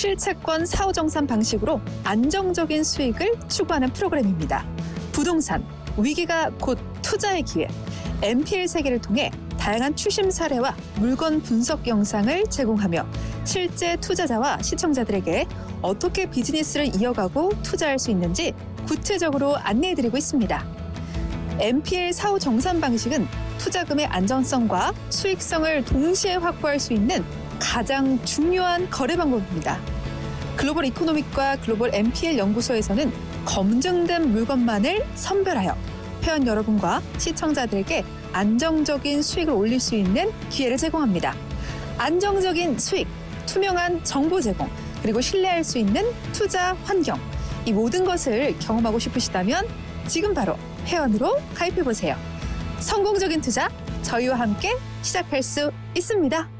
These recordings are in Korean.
부실 채권 사후 정산 방식으로 안정적인 수익을 추구하는 프로그램입니다. 부동산, 위기가 곧 투자의 기회. MPL 세계를 통해 다양한 추심 사례와 물건 분석 영상을 제공하며 실제 투자자와 시청자들에게 어떻게 비즈니스를 이어가고 투자할 수 있는지 구체적으로 안내해드리고 있습니다. MPL 사후 정산 방식은 투자금의 안정성과 수익성을 동시에 확보할 수 있는 가장 중요한 거래 방법입니다. 글로벌 이코노믹과 글로벌 MPL 연구소에서는 검증된 물건만을 선별하여 회원 여러분과 시청자들에게 안정적인 수익을 올릴 수 있는 기회를 제공합니다. 안정적인 수익, 투명한 정보 제공, 그리고 신뢰할 수 있는 투자 환경. 이 모든 것을 경험하고 싶으시다면 지금 바로 회원으로 가입해 보세요. 성공적인 투자 저희와 함께 시작할 수 있습니다.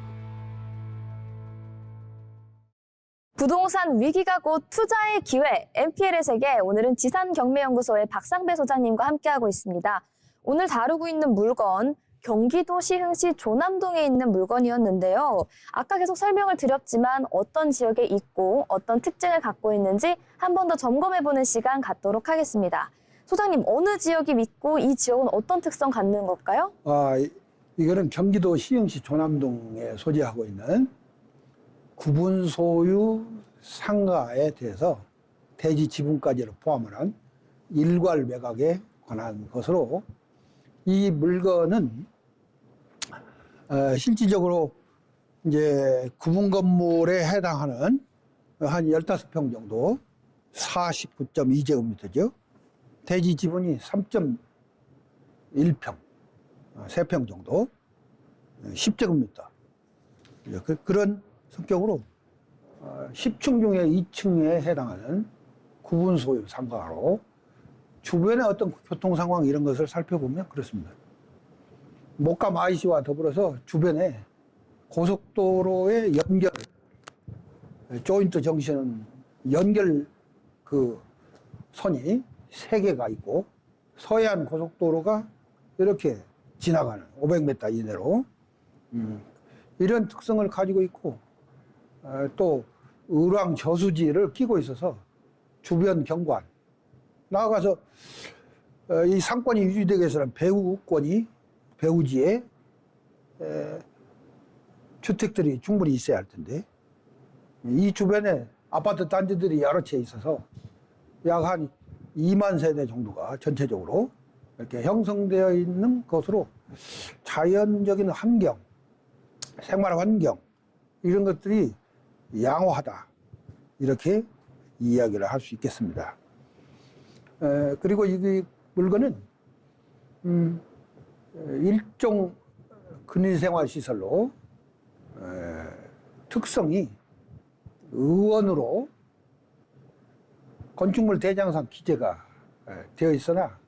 부동산 위기가 곧 투자의 기회 MPL의 세계 오늘은 지산경매연구소의 박상배 소장님과 함께하고 있습니다. 오늘 다루고 있는 물건 경기도 시흥시 조남동에 있는 물건이었는데요. 아까 계속 설명을 드렸지만 어떤 지역에 있고 어떤 특징을 갖고 있는지 한 번 더 점검해보는 시간 갖도록 하겠습니다. 소장님 어느 지역이 있고 이 지역은 어떤 특성 갖는 걸까요? 아, 이- 이거는 경기도 시흥시 조남동에 소재하고 있는 구분 소유 상가에 대해서 대지 지분까지를 포함한 일괄 매각에 관한 것으로 이 물건은 어, 실질적으로 이제 구분 건물에 해당하는 한 15평 정도 49.2제곱미터죠. 대지 지분이 3.1평, 3평 정도, 10제곱미터. 그, 그런 성격으로 어, 10층 중에 2층에 해당하는 구분 소유 상가로 주변의 어떤 교통 상황 이런 것을 살펴보면 그렇습니다. 목감 IC와 더불어서 주변에 고속도로의 연결, 조인트 정션 연결 그 선이 세 개가 있고 서해안 고속도로가 이렇게 지나가는 500m 이내로 음, 이런 특성을 가지고 있고 어, 또 을왕 저수지를 끼고 있어서 주변 경관. 나아가서 어, 이 상권이 유지되기 위해서는 배후권이 배후지에 에, 주택들이 충분히 있어야 할 텐데 이 주변에 아파트 단지들이 여러 채 있어서 약 한 2만 세대 정도가 전체적으로 이렇게 형성되어 있는 것으로 자연적인 환경, 생활 환경 이런 것들이 양호하다 이렇게 이야기를 할 수 있겠습니다. 에, 그리고 이 물건은 음, 에, 일종 근인생활 시설로 에, 특성이 의원으로 건축물 대장상 기재가 에, 되어 있으나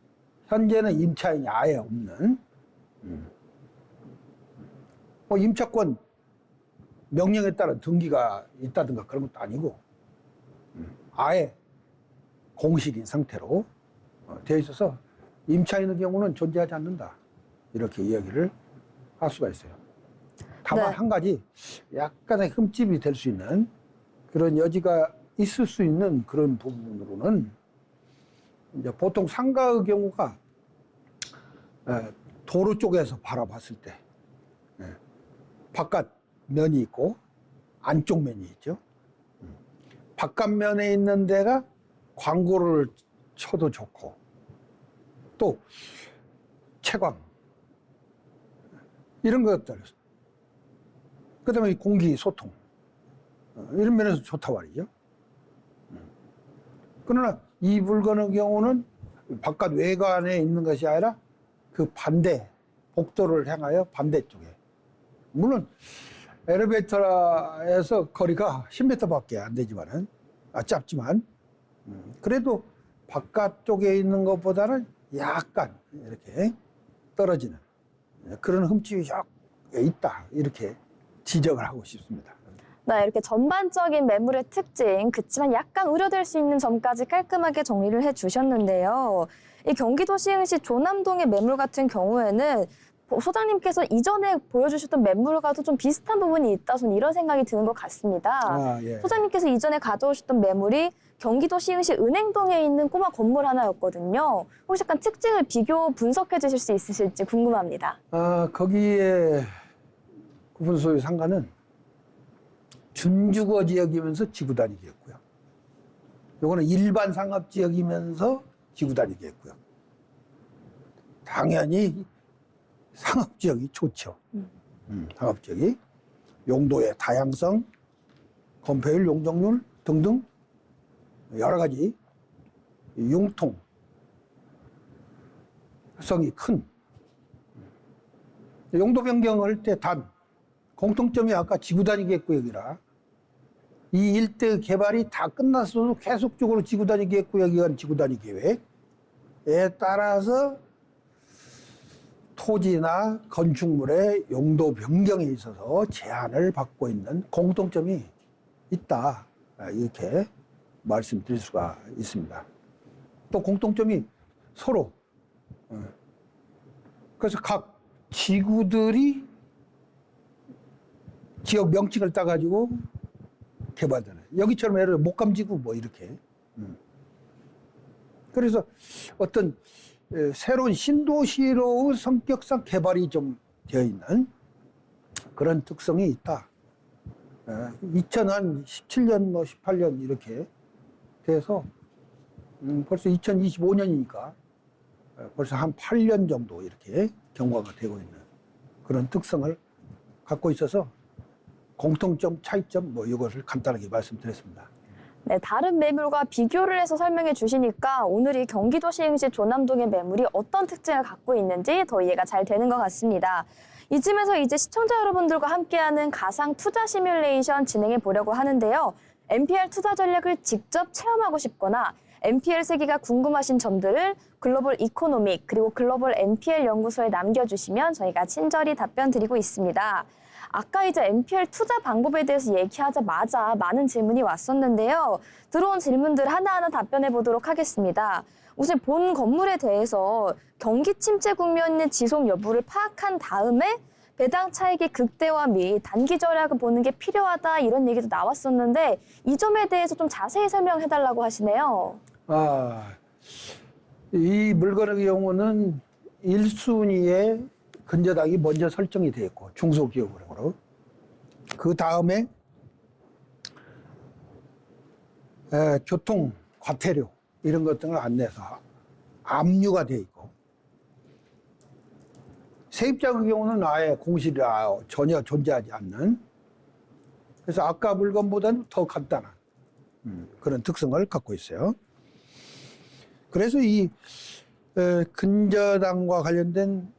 현재는 임차인이 아예 없는 음. 뭐 임차권 명령에 따른 등기가 있다든가 그런 것도 아니고 음, 아예 공실인 상태로 어, 되어 있어서 임차인의 경우는 존재하지 않는다 이렇게 이야기를 할 수가 있어요. 다만 네. 한 가지 약간의 흠집이 될 수 있는 그런 여지가 있을 수 있는 그런 부분으로는 보통 상가의 경우가 에, 도로 쪽에서 바라봤을 때 에, 바깥 면이 있고 안쪽 면이 있죠. 음. 바깥 면에 있는 데가 광고를 쳐도 좋고 또 채광 이런 것들 그다음에 공기 소통 어, 이런 면에서 좋다 말이죠. 음. 그러나 이 물건의 경우는 바깥 외관에 있는 것이 아니라 그 반대 복도를 향하여 반대쪽에 물론 엘리베이터에서 거리가 10m밖에 안 되지만은 아, 짧지만 음, 그래도 바깥쪽에 있는 것보다는 약간 이렇게 떨어지는 그런 흠집이 좀 있다 이렇게 지적을 하고 싶습니다. 네, 이렇게 전반적인 매물의 특징, 그치만 약간 우려될 수 있는 점까지 깔끔하게 정리를 해주셨는데요. 이 경기도 시흥시 조남동의 매물 같은 경우에는 소장님께서 이전에 보여주셨던 매물과도 좀 비슷한 부분이 있다, 저는 이런 생각이 드는 것 같습니다. 아, 예. 소장님께서 이전에 가져오셨던 매물이 경기도 시흥시 은행동에 있는 꼬마 건물 하나였거든요. 혹시 약간 특징을 비교 분석해 주실 수 있으실지 궁금합니다. 아, 거기에 구분 소유 상가는 준주거 지역이면서 지구 단위겠고요. 요거는 일반 상업 지역이면서 지구 단위겠고요. 당연히 상업 지역이 좋죠. 음. 음, 상업 지역이 용도의 다양성, 건폐율, 용적률 등등 여러 가지 융통 성이 큰 용도 변경할 때 단 공통점이 아까 지구 단위 계획구역이라 이 일대 개발이 다 끝났어도 계속적으로 지구 단위 계획구역이 간 지구 단위 계획에 따라서 토지나 건축물의 용도 변경에 있어서 제한을 받고 있는 공통점이 있다 아, 이렇게 말씀드릴 수가 있습니다. 또 공통점이 서로 어, 그래서 각 지구들이 지역 명칭을 따가지고 개발되는 여기처럼 예를 목감지구 뭐 이렇게 음. 그래서 어떤 에, 새로운 신도시로의 성격상 개발이 좀 되어 있는 그런 특성이 있다. 2017년 뭐 18년 이렇게 돼서 음, 벌써 2025년이니까 벌써 한 8년 정도 이렇게 경과가 되고 있는 그런 특성을 갖고 있어서 공통점, 차이점 뭐 이것을 간단하게 말씀드렸습니다. 네, 다른 매물과 비교를 해서 설명해 주시니까 오늘 이 경기도 시흥시 조남동의 매물이 어떤 특징을 갖고 있는지 더 이해가 잘 되는 것 같습니다. 이쯤에서 이제 시청자 여러분들과 함께하는 가상 투자 시뮬레이션 진행해 보려고 하는데요. NPR 투자 전략을 직접 체험하고 싶거나 NPL 세계가 궁금하신 점들을 글로벌 이코노믹 그리고 글로벌 NPL 연구소에 남겨주시면 저희가 친절히 답변 드리고 있습니다. 아까 이제 NPL 투자 방법에 대해서 얘기하자마자 많은 질문이 왔었는데요. 들어온 질문들 하나하나 답변해 보도록 하겠습니다. 우선 본 건물에 대해서 경기 침체 국면의 지속 여부를 파악한 다음에 배당 차익의 극대화 및 단기 절약을 보는 게 필요하다 이런 얘기도 나왔었는데 이 점에 대해서 좀 자세히 설명해 달라고 하시네요. 아, 이 물건의 경우는 1순위에 근저당이 먼저 설정이 되어 있고 중소기업으로. 그 다음에 에, 교통 과태료 이런 것 등을 안 내서 압류가 되어 있고. 세입자의 경우는 아예 공실이 아- 전혀 존재하지 않는. 그래서 아까 물건보다는 더 간단한 음, 그런 특성을 갖고 있어요. 그래서 이 에, 근저당과 관련된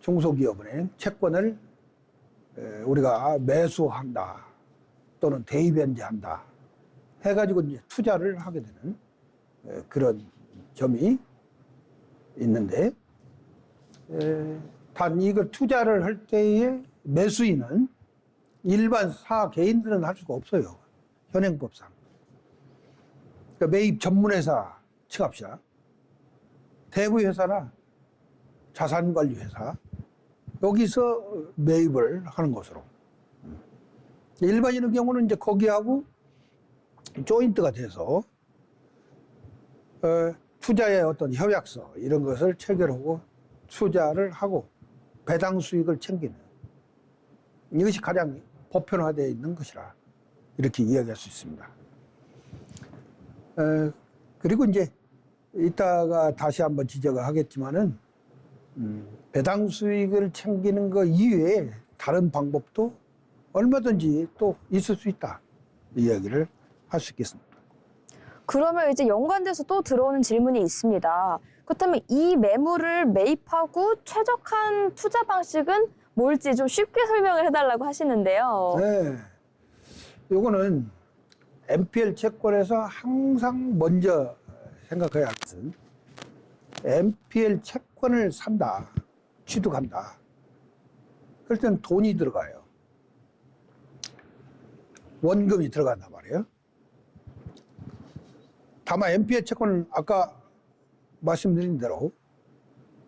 중소기업은행 채권을 에, 우리가 매수한다 또는 대입변제한다 해가지고 이제 투자를 하게 되는 에, 그런 점이 있는데 에, 단 이걸 투자를 할 때의 매수인은 일반 사 개인들은 할 수가 없어요. 현행법상. 그러니까 매입 전문회사 층합시다 대부회사나 자산관리 회사 여기서 매입을 하는 것으로 일반인의 경우는 이제 거기하고 조인트가 돼서 어, 투자의 어떤 협약서 이런 것을 체결하고 투자를 하고 배당 수익을 챙기는 이것이 가장 보편화되어 있는 것이라 이렇게 이야기할 수 있습니다. 어, 그리고 이제 이따가 다시 한번 지적을 하겠지만은 음, 배당 수익을 챙기는 것 이외에 다른 방법도 얼마든지 또 있을 수 있다 이 이야기를 할 수 있겠습니다. 그러면 이제 연관돼서 또 들어오는 질문이 있습니다. 그렇다면 이 매물을 매입하고 최적한 투자 방식은 뭘지 좀 쉽게 설명을 해달라고 하시는데요. 네, 요거는 NPL 채권에서 항상 먼저 생각해야 할 것은 NPL 채권을 산다, 취득한다. 그럴 때는 돈이 들어가요. 원금이 들어간단 말이에요. 다만 NPL 채권은 아까 말씀드린 대로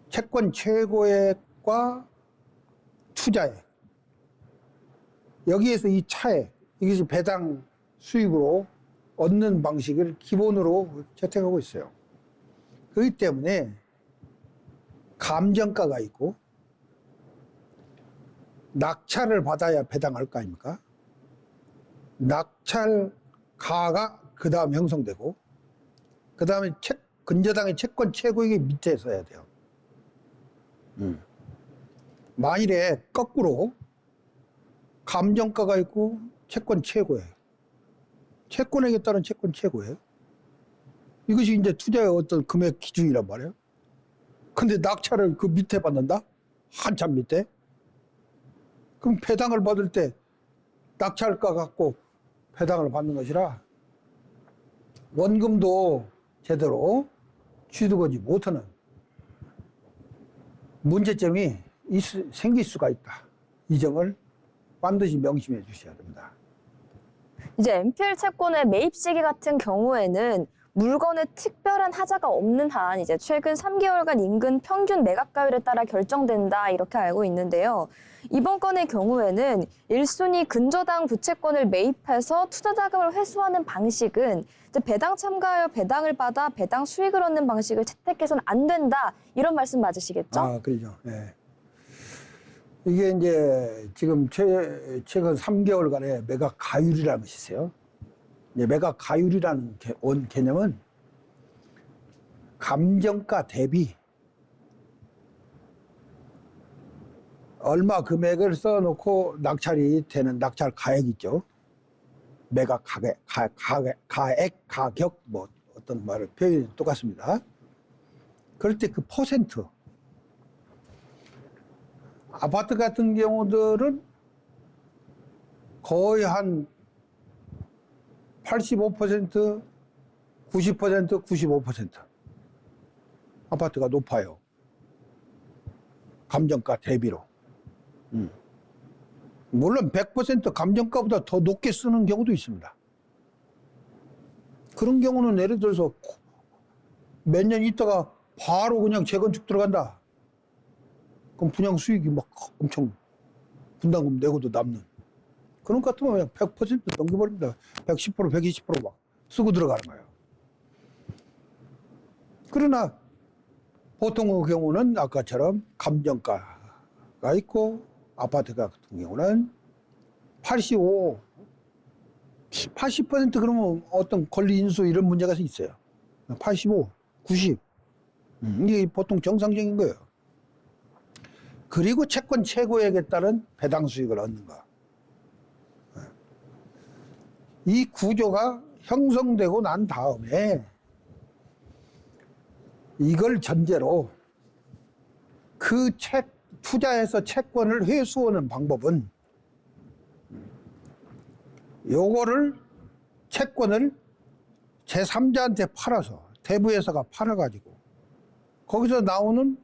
채권 최고액과 투자액 여기에서 이 차액 이것이 배당 수익으로 얻는 방식을 기본으로 채택하고 있어요. 그렇기 때문에 감정가가 있고 낙찰을 받아야 배당할 거 아닙니까? 낙찰가가 그 다음 형성되고 그 다음에 채, 근저당의 채권 최고액이 밑에 서야 돼요. 음. 만일에 거꾸로 감정가가 있고 채권 최고액 채권액에 따른 채권 최고액 이것이 이제 투자의 어떤 금액 기준이란 말이에요. 근데 낙찰을 그 밑에 받는다? 한참 밑에? 그럼 배당을 받을 때 낙찰가 갖고 배당을 받는 것이라 원금도 제대로 취득하지 못하는 문제점이 있- 생길 수가 있다. 이 점을 반드시 명심해 주셔야 됩니다. 이제 NPL 채권의 매입 시기 같은 경우에는 물건에 특별한 하자가 없는 한 이제 최근 3개월간 인근 평균 매각가율에 따라 결정된다 이렇게 알고 있는데요. 이번 건의 경우에는 1순위 근저당 부채권을 매입해서 투자 자금을 회수하는 방식은 배당 참가하여 배당을 받아 배당 수익을 얻는 방식을 채택해서는 안 된다 이런 말씀 맞으시겠죠? 아, 그러죠. 예. 이게 이제 지금 최, 최근 3개월간의 매각 가율이라는 것이 있어요. 이제 매각 가율이라는 개, 원 개념은 감정가 대비 얼마 금액을 써놓고 낙찰이 되는 낙찰 가액 있죠. 매각 가액, 가, 가액, 가액, 가격, 뭐 어떤 말을 표현이 똑같습니다. 그럴 때 그 퍼센트 아파트 같은 경우들은 거의 한 85%, 90%, 95% 아파트가 높아요. 감정가 대비로. 음. 물론 100% 감정가보다 더 높게 쓰는 경우도 있습니다. 그런 경우는 예를 들어서 몇 년 있다가 바로 그냥 재건축 들어간다. 그럼 분양 수익이 막 엄청 분담금 내고도 남는. 그런 것 같으면 그냥 100% 넘겨버립니다. 110%, 120%막 쓰고 들어가는 거예요. 그러나 보통의 경우는 아까처럼 감정가가 있고 아파트 같은 경우는 85, 80% 그러면 어떤 권리 인수 이런 문제가 있어요. 85, 90. 음, 이게 보통 정상적인 거예요. 그리고 채권 최고액에 따른 배당 수익을 얻는 거. 이 구조가 형성되고 난 다음에 이걸 전제로 그 채, 투자해서 채권을 회수하는 방법은 요거를 채권을 제3자한테 팔아서 대부회사가 팔아가지고 거기서 나오는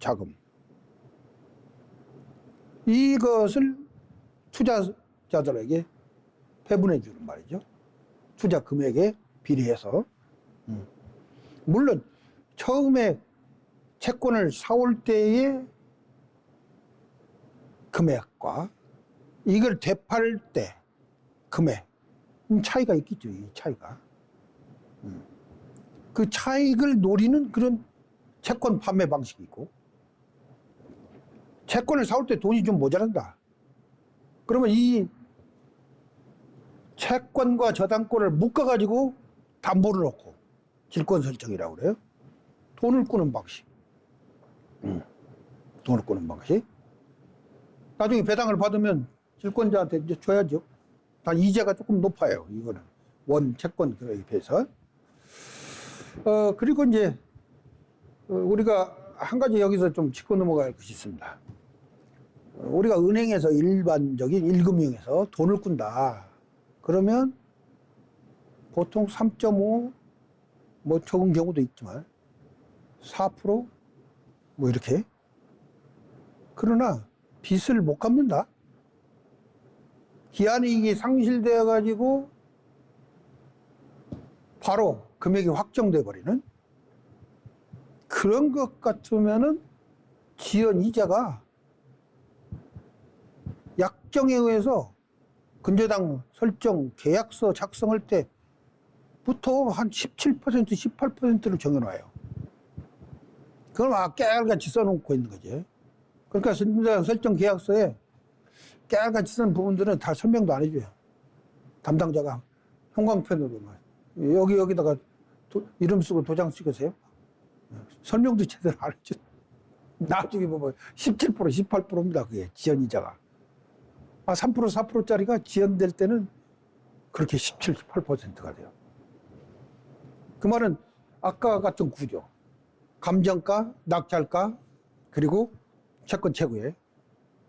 자금 이것을 투자자들에게 배분해 주는 말이죠. 투자 금액에 비례해서. 음. 물론 처음에 채권을 사올 때의 금액과 이걸 되팔 때 금액 음, 차이가 있겠죠. 이 차이가. 음. 그 차익을 노리는 그런 채권 판매 방식이 있고 채권을 사올 때 돈이 좀 모자란다. 그러면 이 채권과 저당권을 묶어가지고 담보를 놓고 질권 설정이라고 그래요. 돈을 꾸는 방식. 음, 돈을 꾸는 방식. 나중에 배당을 받으면 질권자한테 이제 줘야죠. 단 이자가 조금 높아요. 이거는 원 채권 금액에 비해서. 어 그리고 이제 어, 우리가 한 가지 여기서 좀 짚고 넘어갈 것이 있습니다. 어, 우리가 은행에서 일반적인 일금융에서 돈을 꾼다. 그러면 보통 3.5, 뭐 적은 경우도 있지만 4%뭐 이렇게. 그러나 빚을 못 갚는다. 기한이익이 상실되어 가지고 바로 금액이 확정돼 버리는 그런 것 같으면은 지연 이자가 약정에 의해서 근저당 설정 계약서 작성할 때부터 한 17% 18%를 정해놔요. 그걸 막 깨알같이 써놓고 있는 거지. 그러니까 근저당 설정 계약서에 깨알같이 쓴 부분들은 다 설명도 안 해줘요. 담당자가 형광펜으로만 여기 여기다가 도- 이름 쓰고 도장 찍으세요. 설명도 제대로 안 해줘. 나중에 보면 17% 18%입니다. 그게 지연이자가. 아, 3% 4%짜리가 지연될 때는 그렇게 17, 18%가 돼요. 그 말은 아까 같은 구조. 감정가, 낙찰가, 그리고 채권 최고에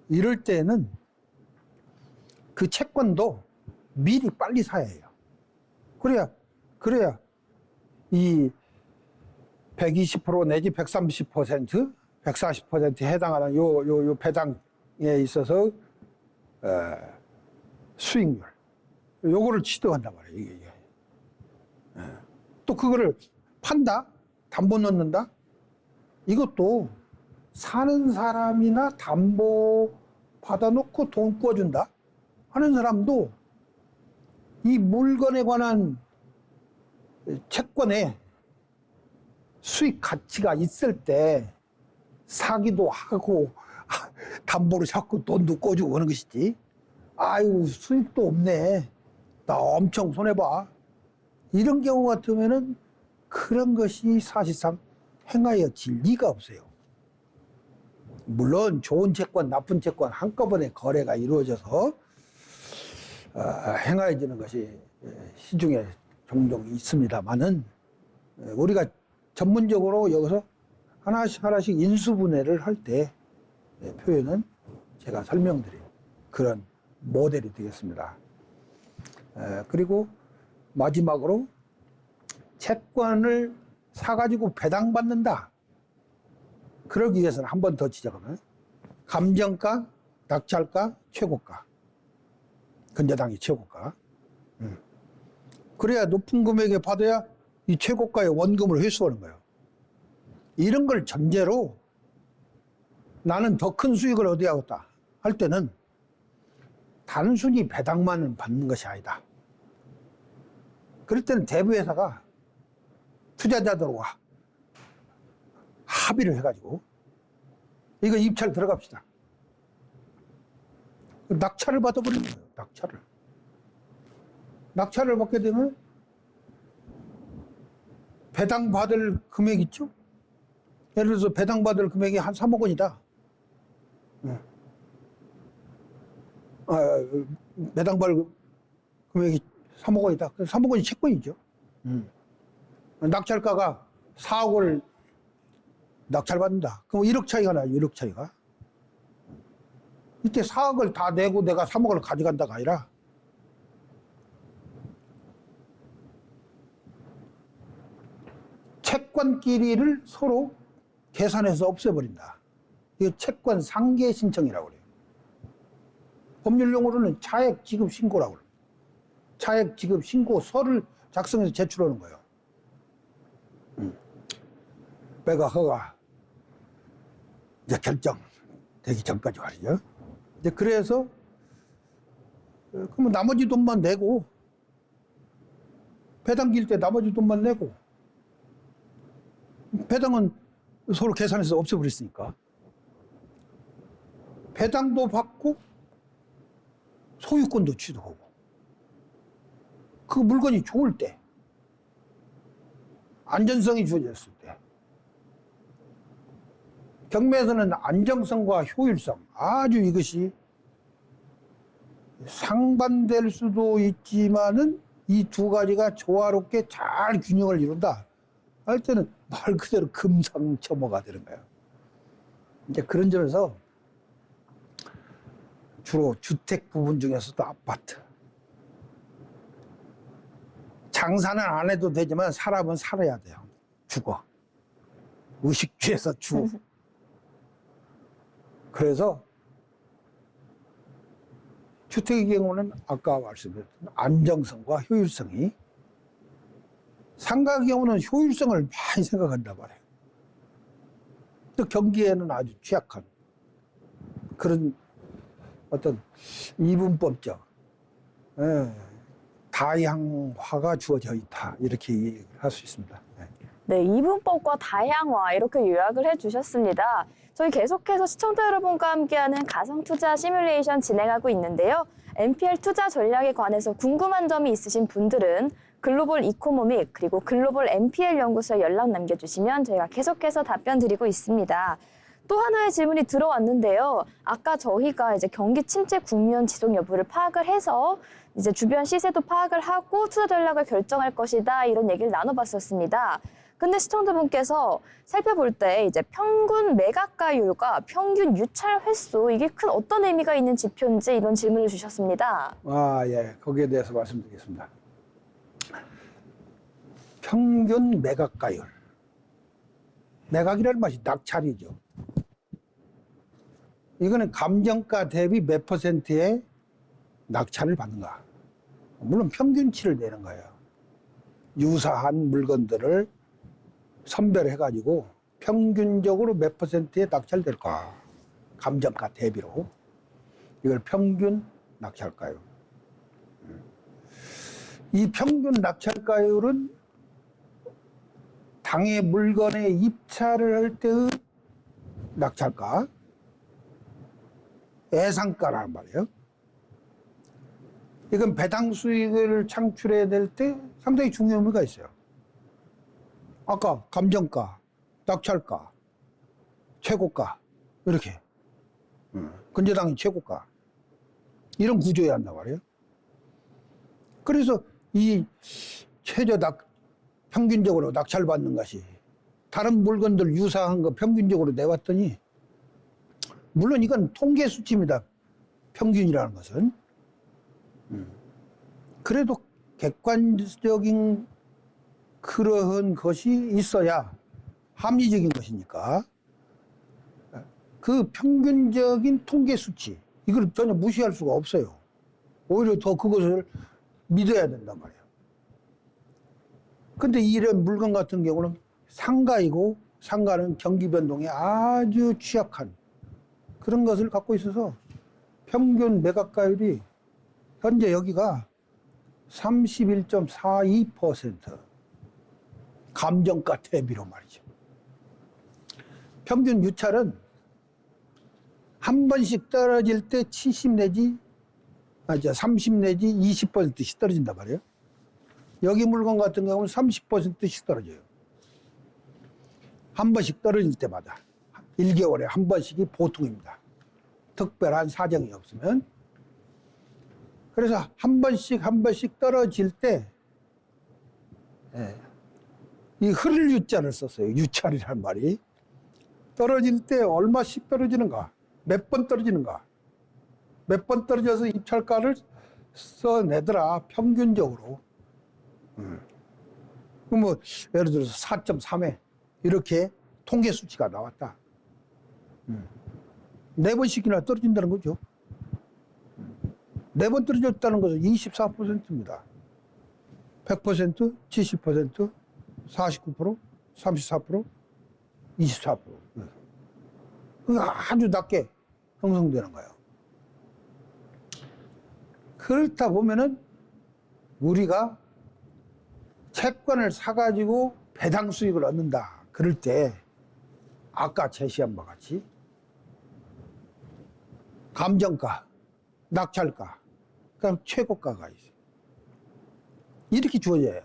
이럴 때는 그 채권도 미리 빨리 사야 해요. 그래야, 그래야 이 120% 내지 130%, 140%에 해당하는 요, 요, 요 배당에 있어서 어, 수익률 요거를 취득한단 말이에요. 이게, 이게. 예. 또 그거를 판다, 담보 넣는다. 이것도 사는 사람이나 담보 받아놓고 돈 구워준다 하는 사람도 이 물건에 관한 채권에 수익 가치가 있을 때 사기도 하고 담보로 자꾸 돈도 꿔주고 하는 것이지. 아유 수익도 없네. 나 엄청 손해봐. 이런 경우 같으면은 그런 것이 사실상 행하여질 리가 없어요. 물론 좋은 채권, 나쁜 채권 한꺼번에 거래가 이루어져서 어, 행하여지는 것이 예, 시중에 종종 있습니다만은 예, 우리가 전문적으로 여기서 하나씩 하나씩 인수분해를 할 때 표현은 제가 설명드린 그런 모델이 되겠습니다. 에, 그리고 마지막으로 채권을 사가지고 배당받는다. 그러기 위해서는 한 번 더 지적하면 감정가, 낙찰가, 최고가. 근저당이 최고가. 음. 그래야 높은 금액에 받아야 이 최고가의 원금을 회수하는 거예요. 이런 걸 전제로 나는 더 큰 수익을 얻어야겠다 할 때는 단순히 배당만을 받는 것이 아니다. 그럴 때는 대부회사가 투자자들과 합의를 해가지고 이거 입찰 들어갑시다. 낙찰을 받아버리는 거예요. 낙찰을. 낙찰을 받게 되면 배당 받을 금액 있죠? 예를 들어서 배당 받을 금액이 한 3억 원이다. 예. 아, 배당 받을 금액이 3억 원이다. 그럼 3억 원이 채권이죠. 음. 낙찰가가 4억을 낙찰받는다. 그럼 1억 차이가 나요. 1억 차이가. 이때 4억을 다 내고 내가 3억을 가져간다가 아니라 채권끼리를 서로 계산해서 없애버린다. 이거 채권 상계 신청이라고 그래요. 법률 용어로는 차액 지급 신고라고 그래요. 차액 지급 신고서를 작성해서 제출하는 거예요. 음. 배가 허가 이제 결정되기 전까지 말이죠. 이제 그래서 어, 그러면 나머지 돈만 내고 배당 길 때 나머지 돈만 내고 배당은 서로 계산해서 없애버렸으니까. 배당도 받고 소유권도 취득하고. 그 물건이 좋을 때, 안전성이 주어졌을 때. 경매에서는 안정성과 효율성, 아주 이것이 상반될 수도 있지만은 이 두 가지가 조화롭게 잘 균형을 이룬다. 할 때는 말 그대로 금상첨화가 되는 거예요. 이제 그런 점에서 주로 주택 부분 중에서도 아파트. 장사는 안 해도 되지만 사람은 살아야 돼요. 죽어. 의식주에서 죽어. 그래서 주택의 경우는 아까 말씀드렸던 안정성과 효율성이 상가의 경우는 효율성을 많이 생각한단 말이에요. 또 경기에는 아주 취약한 그런 어떤 이분법적 예, 다양화가 주어져 있다 이렇게 할 수 있습니다. 예. 네, 이분법과 다양화 이렇게 요약을 해주셨습니다. 저희 계속해서 시청자 여러분과 함께하는 가상투자 시뮬레이션 진행하고 있는데요. NPL 투자 전략에 관해서 궁금한 점이 있으신 분들은 글로벌 이코노믹 그리고 글로벌 NPL 연구소에 연락 남겨주시면 저희가 계속해서 답변 드리고 있습니다. 또 하나의 질문이 들어왔는데요. 아까 저희가 이제 경기 침체 국면 지속 여부를 파악을 해서 이제 주변 시세도 파악을 하고 투자 전략을 결정할 것이다 이런 얘기를 나눠봤었습니다. 근데 시청자분께서 살펴볼 때 이제 평균 매각가율과 평균 유찰 횟수 이게 큰 어떤 의미가 있는 지표인지 이런 질문을 주셨습니다. 아, 예. 거기에 대해서 말씀드리겠습니다. 평균 매각가율. 매각이라는 맛이 낙찰이죠. 이거는 감정가 대비 몇 퍼센트의 낙찰을 받는가. 물론 평균치를 내는 거예요. 유사한 물건들을 선별해가지고 평균적으로 몇 퍼센트의 낙찰될까. 감정가 대비로. 이걸 평균 낙찰가율. 이 평균 낙찰가율은 당의 물건에 입찰을 할 때의 낙찰가, 예상가라는 말이에요. 이건 배당 수익을 창출해야 될 때 상당히 중요한 의미가 있어요. 아까 감정가, 낙찰가, 최고가 이렇게 근저당이 최고가 이런 구조여야 한단 말이에요. 그래서 이 최저 낙 평균적으로 낙찰받는 것이 다른 물건들 유사한 거 평균적으로 내왔더니 물론 이건 통계 수치입니다. 평균이라는 것은 음. 그래도 객관적인 그러한 것이 있어야 합리적인 것이니까 그 평균적인 통계 수치 이걸 전혀 무시할 수가 없어요. 오히려 더 그것을 믿어야 된단 말이에요. 근데 이런 물건 같은 경우는 상가이고 상가는 경기 변동에 아주 취약한 그런 것을 갖고 있어서 평균 매각가율이 현재 여기가 31.42% 감정가 대비로 말이죠. 평균 유찰은 한 번씩 떨어질 때 70 내지 아저 30 내지 20%씩 떨어진단 말이에요. 여기 물건 같은 경우는 30%씩 떨어져요. 한 번씩 떨어질 때마다 1개월에 한 번씩이 보통입니다. 특별한 사정이 없으면. 그래서 한 번씩 한 번씩 떨어질 때, 예, 이 흐를 유자를 썼어요. 유찰이란 말이. 떨어질 때 얼마씩 떨어지는가? 몇 번 떨어지는가? 몇 번 떨어져서 입찰가를 써내더라, 평균적으로. 음. 그럼 뭐, 예를 들어서 4.3회, 이렇게 통계 수치가 나왔다. 음. 네 번씩이나 떨어진다는 거죠. 네 번 떨어졌다는 것은 24%입니다. 100%, 70%, 49%, 34%, 24%. 그 아주 낮게 형성되는 거예요. 그렇다 보면은 우리가 채권을 사가지고 배당 수익을 얻는다. 그럴 때 아까 제시한 바와 같이 감정가, 낙찰가, 그다음 최고가가 있어요. 이렇게 주어져요.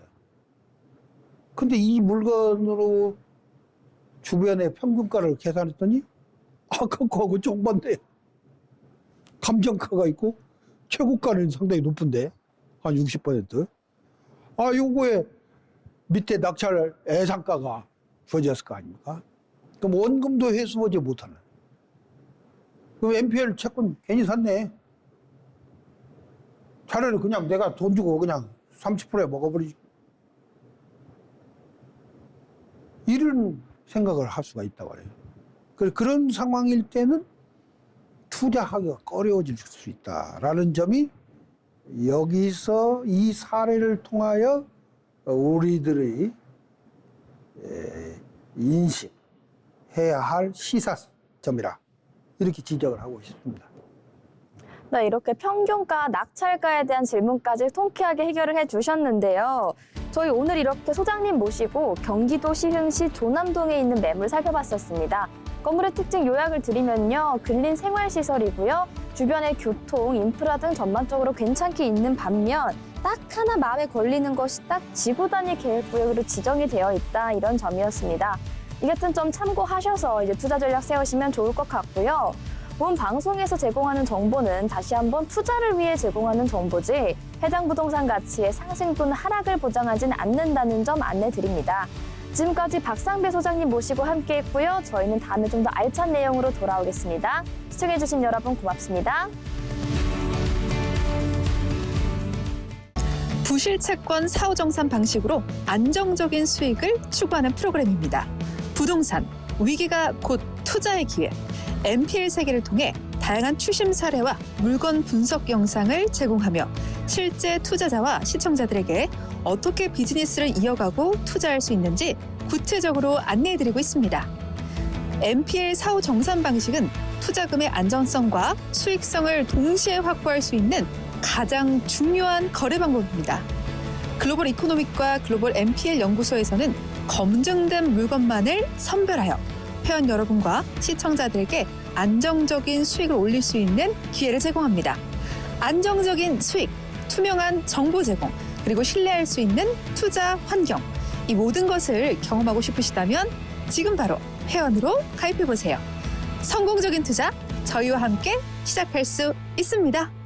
근데 이 물건으로 주변의 평균가를 계산했더니 아까 거하고 정반대. 감정가가 있고 최고가는 상당히 높은데 한 60%. 아 요거에 밑에 낙찰 예상가가 주어졌을 거 아닙니까? 그럼 원금도 회수하지 못하는. 그럼 NPL 채권 괜히 샀네. 차라리 그냥 내가 돈 주고 그냥 30%에 먹어버리지. 이런 생각을 할 수가 있다 말이에요. 그- 그런 상황일 때는 투자하기가 어려워질 수 있다라는 점이 여기서 이 사례를 통하여 우리들의 에, 인식해야 할 시사점이라 이렇게 지적을 하고 싶습니다. 네, 이렇게 평균가, 낙찰가에 대한 질문까지 통쾌하게 해결을 해 주셨는데요. 저희 오늘 이렇게 소장님 모시고 경기도 시흥시 조남동에 있는 매물 살펴봤었습니다. 건물의 특징 요약을 드리면요. 근린 생활시설이고요. 주변의 교통, 인프라 등 전반적으로 괜찮게 있는 반면 딱 하나 마음에 걸리는 것이 딱 지구 단위 계획구역으로 지정이 되어 있다 이런 점이었습니다. 이 같은 점 참고하셔서 이제 투자 전략 세우시면 좋을 것 같고요. 본 방송에서 제공하는 정보는 다시 한번 투자를 위해 제공하는 정보지 해당 부동산 가치의 상승 또는 하락을 보장하진 않는다는 점 안내 드립니다. 지금까지 박상배 소장님 모시고 함께 했고요. 저희는 다음에 좀 더 알찬 내용으로 돌아오겠습니다. 시청해주신 여러분 고맙습니다. 부실 채권 사후 정산 방식으로 안정적인 수익을 추구하는 프로그램입니다. 부동산 위기가 곧 투자의 기회. MPL 세계를 통해 다양한 추심 사례와 물건 분석 영상을 제공하며 실제 투자자와 시청자들에게 어떻게 비즈니스를 이어가고 투자할 수 있는지 구체적으로 안내해드리고 있습니다. MPL 사후 정산 방식은 투자금의 안정성과 수익성을 동시에 확보할 수 있는 가장 중요한 거래 방법입니다. 글로벌 이코노믹과 글로벌 MPL 연구소에서는 검증된 물건만을 선별하여 회원 여러분과 시청자들에게 안정적인 수익을 올릴 수 있는 기회를 제공합니다. 안정적인 수익, 투명한 정보 제공, 그리고 신뢰할 수 있는 투자 환경. 이 모든 것을 경험하고 싶으시다면 지금 바로 회원으로 가입해 보세요. 성공적인 투자 저희와 함께 시작할 수 있습니다.